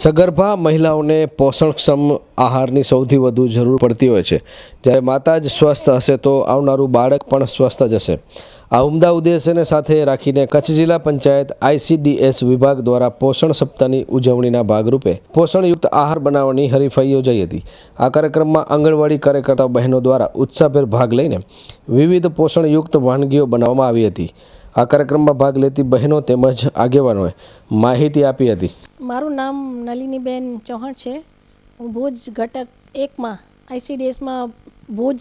સગર્ભા મહિલાઓને પોષણક્ષમ આહારની સૌથી વધુ જરૂર પડતી હોય છે. જ્યારે માતા જ સ્વસ્થ હશે તો આવનારું બાળક પણ સ્વસ્થ જ હશે. આ ઉમદા ઉદ્દેશ્યને સાથે રાખીને કચ્છ જિલ્લા પંચાયત આઈસીડીએસ વિભાગ દ્વારા પોષણ સપ્તાહની ઉજવણીના ભાગરૂપે પોષણયુક્ત આહાર બનાવવાની હરીફાઈ યોજાઈ હતી. આ કાર્યક્રમમાં આંગણવાડી કાર્યકર્તા બહેનો દ્વારા ઉત્સાહભેર ભાગ લઈને વિવિધ પોષણયુક્ત વાનગીઓ બનાવવામાં આવી હતી. આ કાર્યક્રમમાં ભાગ લેતી બહેનો તેમજ આગેવાનોએ માહિતી આપી હતી. મારું નામ નલિનીબેન ચૌહાણ છે. હું ભુજ ઘટક એકમાં, આઈસીડીએસમાં ભુજ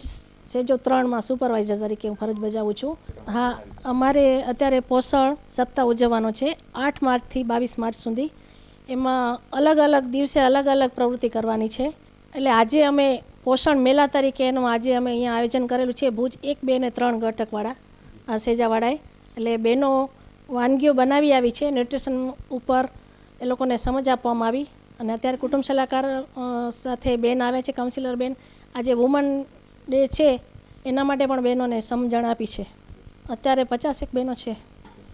સેજો ત્રણમાં સુપરવાઇઝર તરીકે હું ફરજ બજાવું છું. હા, અમારે અત્યારે પોષણ સપ્તાહ ઉજવવાનો છે. આઠ માર્ચથી બાવીસ માર્ચ સુધી. એમાં અલગ અલગ દિવસે અલગ અલગ પ્રવૃત્તિ કરવાની છે. એટલે આજે અમે પોષણ મેળા તરીકે એનું આજે અમે અહીંયા આયોજન કરેલું છે. ભુજ એક, બે ને ત્રણ ઘટકવાળા, આ સેજાવાળાએ. એટલે બહેનો વાનગીઓ બનાવી આવી છે. ન્યુટ્રિશન ઉપર એ લોકોને સમજ આપવામાં આવી. અને અત્યારે કુટુંબ સલાહકાર સાથે બેન આવે છે કાઉન્સિલર બેન. આજે વુમન ડે છે. એના માટે પણ બહેનોને સમજણ આપી છે. અત્યારે પચાસેક બહેનો છે.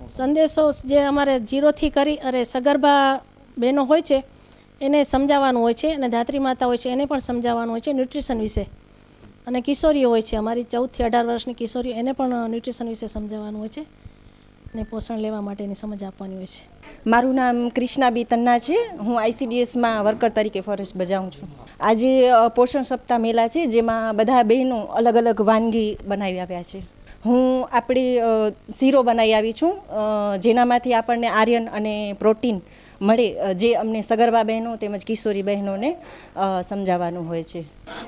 સંદેશો જે અમારે જીરોથી કરી, અરે સગર્ભા બહેનો હોય છે, એને સમજાવવાનું હોય છે અને ધાત્રી માતા હોય છે, એને પણ સમજાવવાનું હોય છે ન્યુટ્રિશન વિશે. અને કિશોરીઓ હોય છે, અમારી ચૌદથી અઢાર વર્ષની કિશોરીઓ, એને પણ ન્યુટ્રિશન વિશે સમજાવવાનું હોય છે. અને પોષણ લેવા માટેની સમજ આપવાની હોય છે. મારું નામ ક્રિષ્નાબી તન્ના છે. હું આઈસીડીએસમાં વર્કર તરીકે ફરજ બજાવું છું. આજે પોષણ સપ્તાહ મેળા છે, જેમાં બધા બહેનો અલગ અલગ વાનગી બનાવી આવ્યા છે. હું આપણી શીરો બનાવી આવી છું. જેનામાંથી આપણને આર્યન અને પ્રોટીન મળે જે અમને સગર્ભા બહેનો તેમજ કિશોરી બહેનોને સમજાવવાનું હોય છે.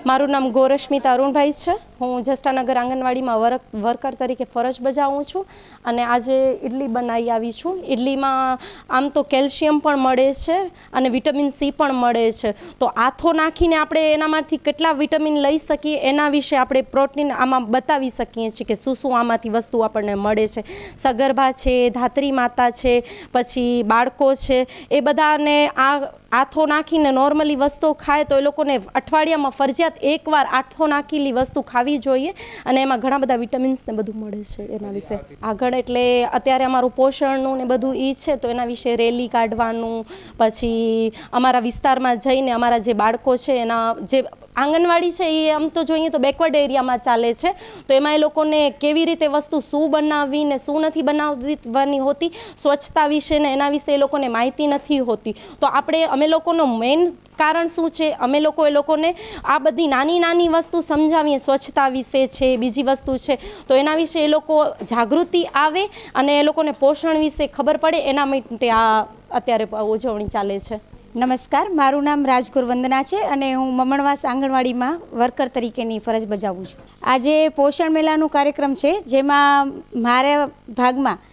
મારું નામ ગોરશ્મિતા અરુણભાઈ છે. હું જસ્ટાનગર આંગણવાડીમાં વર્ક, વર્કર તરીકે ફરજ બજાવું છું અને આજે ઇડલી બનાવી આવી છું. ઇડલીમાં આમ તો કેલ્શિયમ પણ મળે છે અને વિટામિન સી પણ મળે છે. તો આથો નાખીને આપણે એનામાંથી કેટલા વિટામિન લઈ શકીએ એના વિશે આપણે પ્રોટીન આમાં બતાવી શકીએ છીએ કે શું શું આમાંથી વસ્તુ આપણને મળે છે. સગર્ભા છે, ધાત્રી માતા છે, પછી બાળકો છે એ બધાને આ આથો નાખીને નોર્મલી વસ્તુ ખાય તો એ લોકોને અઠવાડિયામાં ફરજિયાત એકવાર આથો નાખેલી વસ્તુ ખાવી જોઈએ અને એમાં ઘણા બધા વિટામિન્સ ને બધું મળે છે એના વિશે. આગળ એટલે અત્યારે અમારું પોષણનું ને બધું એ છે તો એના વિશે રેલી કાઢવાનું, પછી અમારા વિસ્તારમાં જઈને અમારા જે બાળકો છે એના જે આંગણવાડી છે એ આમ તો જોઈએ તો બેકવર્ડ એરિયામાં ચાલે છે. તો એમાં એ લોકોને કેવી રીતે વસ્તુ શું બનાવવી ને શું નથી બનાવવાની હોતી, સ્વચ્છતા વિશે ને એના વિશે એ લોકોને માહિતી નથી હોતી. તો આપણે અમે લોકોનો મેઇન કારણ શું છે? અમે લોકો એ લોકોને આ બધી નાની નાની વસ્તુ સમજાવીએ. સ્વચ્છતા વિશે છે, બીજી વસ્તુ છે. તો એના વિશે એ લોકો જાગૃતિ આવે અને એ લોકોને પોષણ વિશે ખબર પડે. એના માટે આ અત્યારે ઉજવણી ચાલે છે. નમસ્કાર, મારું નામ રાજગુર વંદના છે અને હું મમણવાસ આંગણવાડીમાં વર્કર તરીકેની ફરજ બજાવું છું. આજે પોષણ મેળાનો કાર્યક્રમ છે, જેમાં મારા ભાગમાં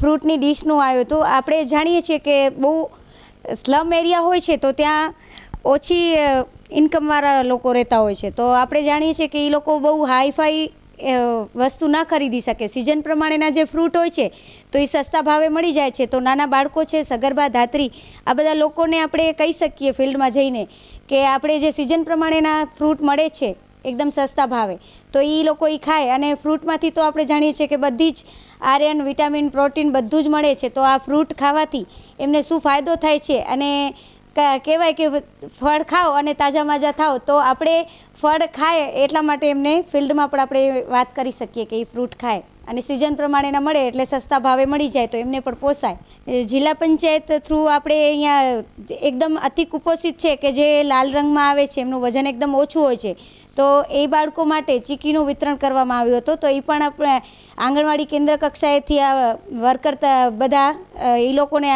ફ્રૂટની ડીશનું આવ્યું હતું આપણે જાણીએ છીએ કે બહુ સ્લમ એરિયા હોય છે, તો ત્યાં ઓછી ઇન્કમવાળા લોકો રહેતા હોય છે. તો આપણે જાણીએ છીએ કે એ લોકો બહુ હાઈફાઈ વસ્તુ ના ખરીદી શકે. સિઝન પ્રમાણેના જે ફ્રૂટ હોય છે, તો એ સસ્તા ભાવે મળી જાય છે. તો નાના બાળકો છે, સગર્ભા, ધાત્રી, આ બધા લોકોને આપણે કહી શકીએ ફિલ્ડમાં જઈને કે આપણે જે સિઝન પ્રમાણેના ફ્રૂટ મળે છે, એકદમ સસ્તા ભાવે, તો એ લોકો એ ખાય. અને ફ્રૂટમાંથી તો આપણે જાણીએ છીએ કે બધી જ આર્યન વિટામિન, પ્રોટીન બધું જ મળે છે. તો આ ફ્રૂટ ખાવાથી એમને શું ફાયદો થાય છે? અને કહેવાય કે ફળ ખાઓ અને તાજા માજા થાઓ, તો આપણે ફળ ખાય એટલા માટે એમને ફિલ્ડમાં પણ આપણે વાત કરી શકીએ કે એ ફ્રૂટ ખાય. અને સિઝન પ્રમાણેના મળે એટલે સસ્તા ભાવે મળી જાય, તો એમને પણ પોસાય. જિલ્લા પંચાયત થ્રુ આપણે અહીંયા એકદમ અતિ કુપોષિત છે કે જે લાલ રંગમાં આવે છે, એમનું વજન એકદમ ઓછું હોય છે, તો એ બાળકો માટે ચીકીનું વિતરણ કરવામાં આવ્યું હતું, તો એ પણ આપણે આંગણવાડી કેન્દ્ર કક્ષાએથી આ વર્કર બધા એ લોકોને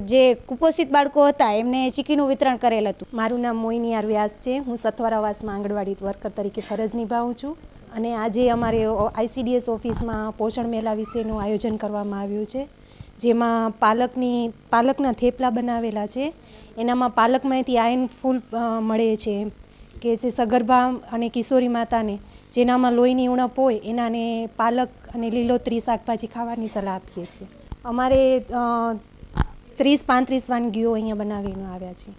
જે કુપોષિત બાળકો હતા એમને ચીકીનું વિતરણ કરેલ હતું. મારું નામ મોહિની આર વ્યાસ છે. હું સથવારાવાસમાં આંગણવાડી વર્કર તરીકે ફરજ નિભાવું છું અને આજે અમારે આઈસીડીએસ ઓફિસમાં પોષણ મેળા વિશેનું આયોજન કરવામાં આવ્યું છે જેમાં પાલકની પાલકના થેપલા બનાવેલા છે. એનામાં પાલકમાંથી આયન ફૂલ મળે છે કે જે સગર્ભા અને કિશોરી માતાને જેનામાં લોહીની ઉણપ હોય એનાને પાલક અને લીલોતરી શાકભાજી ખાવાની સલાહ આપીએ છીએ. અમારે ત્રીસ પાંત્રીસ વાનગીઓ અહીંયા બનાવીને આવ્યા છે